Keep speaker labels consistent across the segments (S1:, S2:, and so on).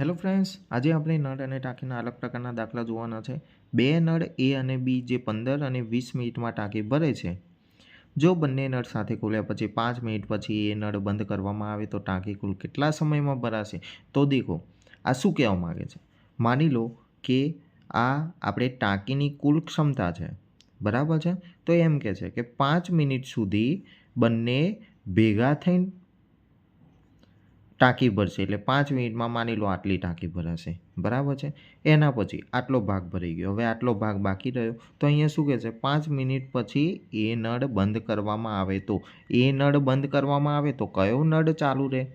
S1: Hello friends, આજે આપણે નળ અને ટાંકીના અલગ પ્રકારના દાખલા જોવાના છે. બે નળ, એ અને બી, જે પંદર અને વીસ મિનિટમાં ટાંકી ભરે છે. જો બંને નળ સાથે ખોલ્યા પછી પાંચ મિનિટ પછી એ નળ બંધ કરવામાં આવે તો ટાંકી કુલ કેટલા સમયમાં ભરાશે? તો દેખો, આ શું કહેવા માગે છે? માની લો કે આ આપણે ટાંકીની કુલ ક્ષમતા છે. બરાબર છે? તો એમ કહે છે કે પાંચ મિનિટ સુધી બંને ભેગા થઈને ટાંકી ભરશે એટલે પાંચ મિનિટમાં માની લો આટલી ટાંકી ભરાશે. બરાબર છે? એના પછી આટલો ભાગ ભરાઈ ગયો. હવે આટલો ભાગ બાકી રહ્યો. તો અહીંયા શું કહે છે પાંચ મિનિટ પછી એ નળ બંધ કરવામાં આવે તો. એ નળ બંધ કરવામાં આવે તો કયો નળ ચાલુ રહે?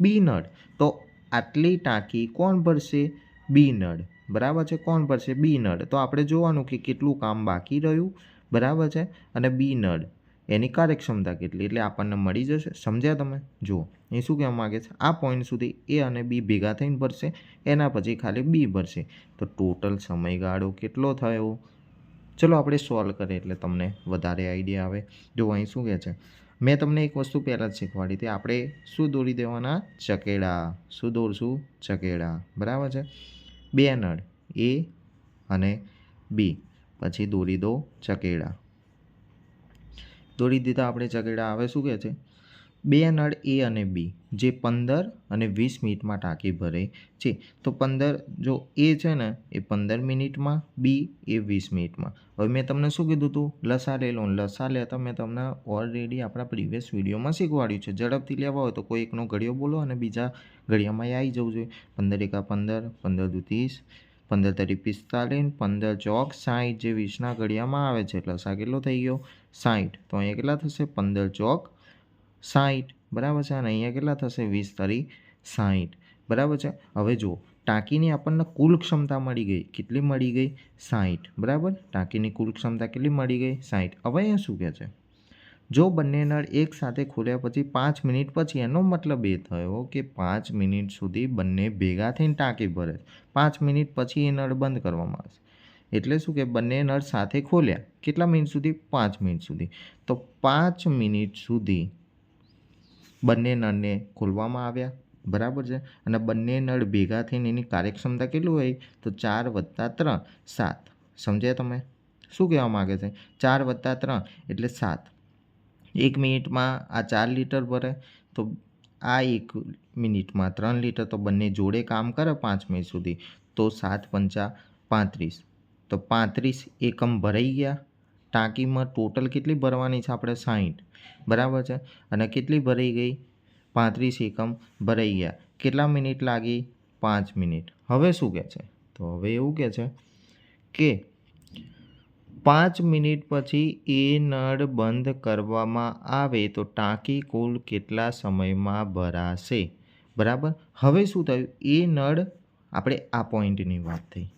S1: બી નળ. તો આટલી ટાંકી કોણ ભરશે? બી નળ. બરાબર છે? કોણ ભરશે? બી નળ. તો આપણે જોવાનું કે કેટલું કામ બાકી રહ્યું. બરાબર છે? અને બી નળ. એની કાર્યક્ષમતા કેટલી? એટલે આપણને મળી જશે. સમજ્યા તમે? જુઓ. એ શું કહેવા માગે છે? આ પોઈન્ટ સુધી એ અને બી ભેગા થઈને ભરશે, એના પછી ખાલી બી ભરશે. તો ટોટલ સમયગાળો કેટલો થયો? ચલો આપણે સોલ્વ કરીએ એટલે તમને વધારે આઈડિયા આવે. જો અહીં શું કહે છે? મેં તમને એક વસ્તુ પહેલાં જ શીખવાડી હતી. આપણે શું દોરી દેવાના? ચકેડા. શું દોરશું? ચકેડા. બરાબર છે? બે નળ. એ અને બી. પછી દોરી દો ચકેડા. દોરી દીધા આપણે ચકેડા. હવે શું કહે છે? બે નળ એ અને બી, જે પંદર અને વીસ મિનિટમાં ટાંકી ભરે છે. તો પંદર જો એ છે ને, એ પંદર મિનિટમાં, બી એ વીસ મિનિટમાં. હવે મેં તમને શું કીધું હતું લસા લે લો લસા લેતા મેં તમને ઓલરેડી આપણા પ્રીવિયસ વિડીયોમાં શીખવાડ્યું છે. ઝડપથી લેવા હોય તો કોઈ એકનો ઘડિયો બોલો અને બીજા ઘડિયામાં આવી જવું જોઈએ. પંદર એકા પંદર પંદર દુ ત્રીસ, પંદર તરી પિસ્તાલીસ પંદર ચોક સાઠ જે વીસના ઘડિયામાં આવે છે. લસા કેટલો થઈ ગયો? સાઠ તો અહીંયા કેટલા થશે? પંદર ચોક સાઠ બરાબર છે? અને અહીંયા કેટલા થશે? વીસ તરી સાઠ બરાબર છે? હવે જુઓ, ટાંકીની આપણને કુલ ક્ષમતા મળી ગઈ. કેટલી મળી ગઈ? સાઠ બરાબર? ટાંકીની કુલ ક્ષમતા કેટલી મળી ગઈ? સાઠ હવે અહીંયા શું કહે છે? જો બંને નળ એક સાથે ખોલ્યા પછી પાંચ મિનિટ પછી, એનો મતલબ એ થયો કે પાંચ મિનિટ સુધી બંને ભેગા થઈને ટાંકી ભરે. પાંચ મિનિટ પછી એ નળ બંધ કરવામાં આવશે. એટલે શું કે બંને નળ સાથે ખોલ્યા. કેટલા મિનિટ સુધી? પાંચ મિનિટ સુધી. તો પાંચ મિનિટ સુધી બંને નળને ખોલવામાં આવ્યા. બરાબર છે? અને બંને નળ ભેગા થઈને એની કાર્યક્ષમતા કેટલું હોય? તો ચાર વત્તા ત્રણ, સાત. સમજ્યા તમે? શું કહેવા માગે છે? ચાર વત્તા ત્રણ એટલે સાત. એક મિનિટમાં આ ચાર લીટર ભરે, તો આ એક મિનિટમાં ત્રણ લીટર તો બંને જોડે કામ કરે પાંચ મિનિટ સુધી. તો સાત પંચા પાંત્રીસ. તો પાંત્રીસ એકમ ભરાઈ ગયા. ટાંકીમાં ટોટલ કેટલી ભરવાની છે આપણે સાહીઠ બરાબર છે? અને કેટલી ભરાઈ ગઈ? પાંત્રીસ એકમ ભરાઈ ગયા. કેટલા મિનિટ લાગી? પાંચ મિનિટ. હવે શું કહે છે? તો હવે એવું કહે છે કે પાંચ મિનિટ પછી એ નળ બંધ કરવામાં આવે તો ટાંકી કુલ કેટલા સમયમાં ભરાશે? બરાબર? હવે શું થયું? એ નળ, આપણે આ પોઈન્ટની વાત થઈ.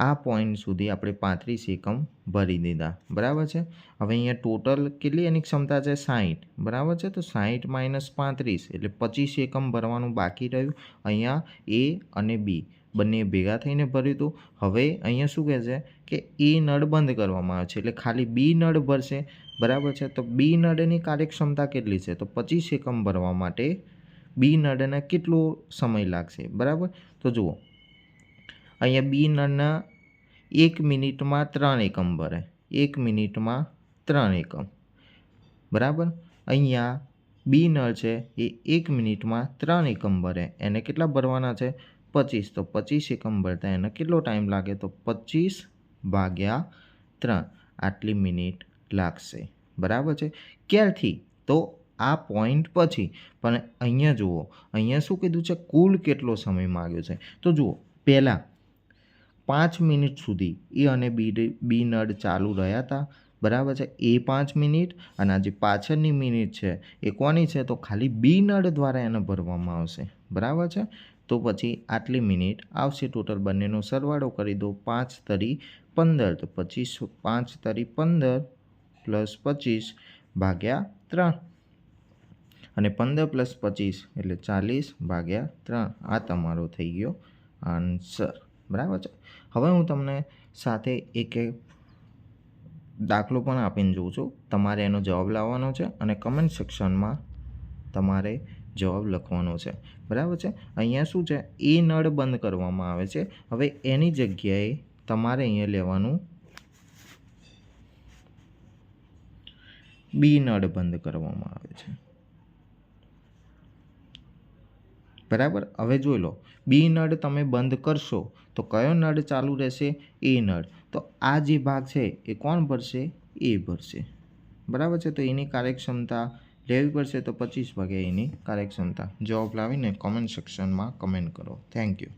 S1: આ પોઈન્ટ સુધી આપણે પાંત્રીસ એકમ ભરી દીધા. બરાબર છે? હવે અહીંયા ટોટલ કેટલી એની ક્ષમતા છે? સાહીઠ બરાબર છે? તો સાહીઠ માઇનસ પાંત્રીસ, એટલે પચીસ એકમ ભરવાનું બાકી રહ્યું. અહીંયા એ અને બી બંને ભેગા થઈને ભર્યું હતું. હવે અહીંયા શું કહે છે? કે એ નળ બંધ કરવામાં આવે છે. એટલે ખાલી બી નળ ભરશે. બરાબર છે? તો બી નળની કાર્યક્ષમતા કેટલી છે? તો પચીસ એકમ ભરવા માટે બી નળને કેટલો સમય લાગશે? બરાબર? તો જુઓ અહીંયા બી નળના એક મિનિટમાં ત્રણ એકમ ભરે. એક મિનિટમાં ત્રણ એકમ. બરાબર? અહીંયા બી નળ છે એ એક મિનિટમાં ત્રણ એકમ ભરે. એને કેટલા ભરવાના છે? પચીસ. તો પચીસ એકમ ભરતા એને કેટલો ટાઈમ લાગે? તો પચીસ ભાગ્યા ત્રણ. આટલી મિનિટ લાગશે. બરાબર છે? ક્યારથી? તો આ પોઈન્ટ પછી. પણ અહીંયા જુઓ. અહીંયા શું કીધું છે? કુલ કેટલો સમય માગ્યો છે? તો જુઓ. પહેલાં પાંચ મિનિટ સુધી એ અને બી બી નળ ચાલુ રહ્યા હતા. બરાબર છે? એ પાંચ મિનિટ અને આ જે પાછળની મિનિટ છે એ કોની છે? તો ખાલી બી નળ દ્વારા એને ભરવામાં આવશે. બરાબર છે? તો પછી આટલી મિનિટ આવશે ટોટલ બંનેનો સરવાળો કરી દો પાંચ તરી પંદર. તો પચીસ, પાંચ તરી પંદર પ્લસ પચીસ ભાગ્યા ત્રણ. અને પંદર પ્લસ પચીસ એટલે ચાલીસ ભાગ્યા ત્રણ. આ તમારો થઈ ગયો આન્સર. બરાબર છે. હવે હું તમને સાથે એક દાખલો પણ આપીને જોઉં છું. તમારે એનો જવાબ લાવવાનો છે અને કમેન્ટ સેક્શનમાં તમારે જવાબ લખવાનો છે. બરાબર છે? અહીંયા શું છે? એ નળ બંધ કરવામાં આવે છે. હવે એની જગ્યાએ તમારે અહીંયા લેવાનું બી નળ બંધ કરવામાં આવે છે. બરાબર? હવે જોઈ લો. બી નળ તમે બંધ કરશો તો કયો નળ ચાલુ રહેશે? એ નળ. તો આ જે ભાગ છે એ કોણ ભરશે? એ ભરશે. બરાબર છે? તો એની કાર્યક્ષમતા લેવી પડશે તો પચીસ ભાગે એની કાર્યક્ષમતા. જવાબ લાવીને કોમેન્ટ સેક્શનમાં કમેન્ટ કરો. Thank you